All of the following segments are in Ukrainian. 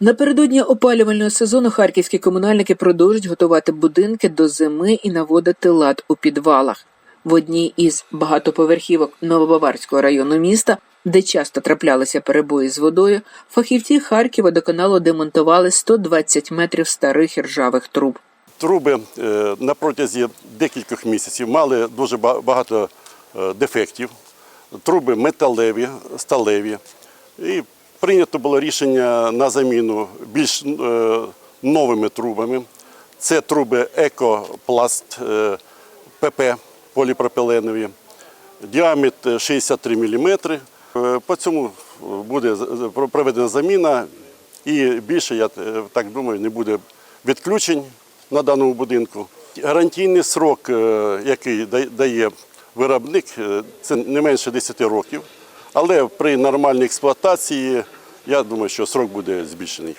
Напередодні опалювального сезону харківські комунальники продовжують готувати будинки до зими і наводити лад у підвалах. В одній із багатоповерхівок Новобаварського району міста, де часто траплялися перебої з водою, фахівці Харківводоканалу демонтували 120 метрів старих ржавих труб. Труби е, на протязі декількох місяців мали дуже багато е, дефектів. Труби металеві, сталеві. І прийнято було рішення на заміну більш е, новими трубами. Це труби Екопласт е, ПП поліпропиленові, діаметр 63 мм. По цьому буде проведена заміна і більше, я е, так думаю, не буде відключень на даному будинку. Гарантійний срок, е, який дає виробник, е, це не менше 10 років. Але при нормальній експлуатації, я думаю, що срок буде збільшений.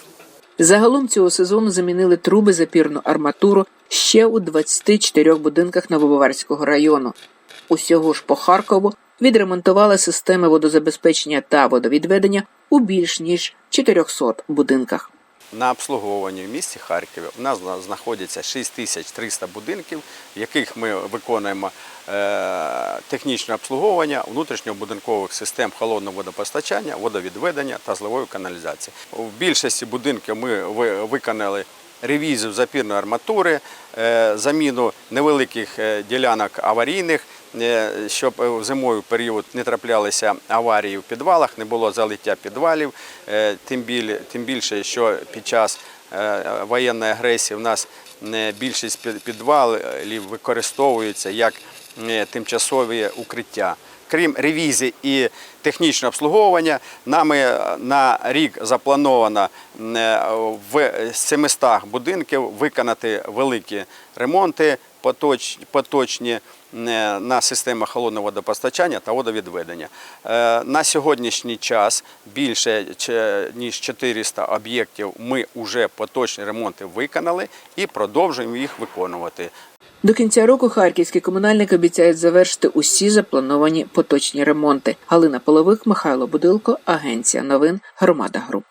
Загалом цього сезону замінили труби запірну арматуру ще у 24 будинках Новобаварського району. Усього ж по Харкову відремонтували системи водозабезпечення та водовідведення у більш ніж 400 будинках. На обслуговуванні в місті Харкові у нас зна- знаходиться 6300 будинків, в яких ми виконуємо е, технічне обслуговування внутрішньобудинкових систем холодного водопостачання, водовідведення та зливової каналізації. У більшості будинків ми ви- виконали ревізію запірної арматури, е, заміну невеликих е, ділянок аварійних, щоб е, в зимовий період не траплялися аварії в підвалах, не було залиття підвалів. Е, Тим більше, що під час е, воєнної агресії в нас е, більшість підвалів використовуються як е, тимчасові укриття. Крім ревізії і технічного обслуговування, нами е, на рік заплановано е, в 700 будинків виконати великі ремонти поточні е, на системах холодного водопостачання та водовідведення. На сьогоднішній час більше ніж 400 об'єктів ми вже поточні ремонти виконали і продовжуємо їх виконувати. До кінця року харківські комунальники обіцяють завершити усі заплановані поточні ремонти. Галина Половик, Михайло Будилко, Агенція новин Громада Груп.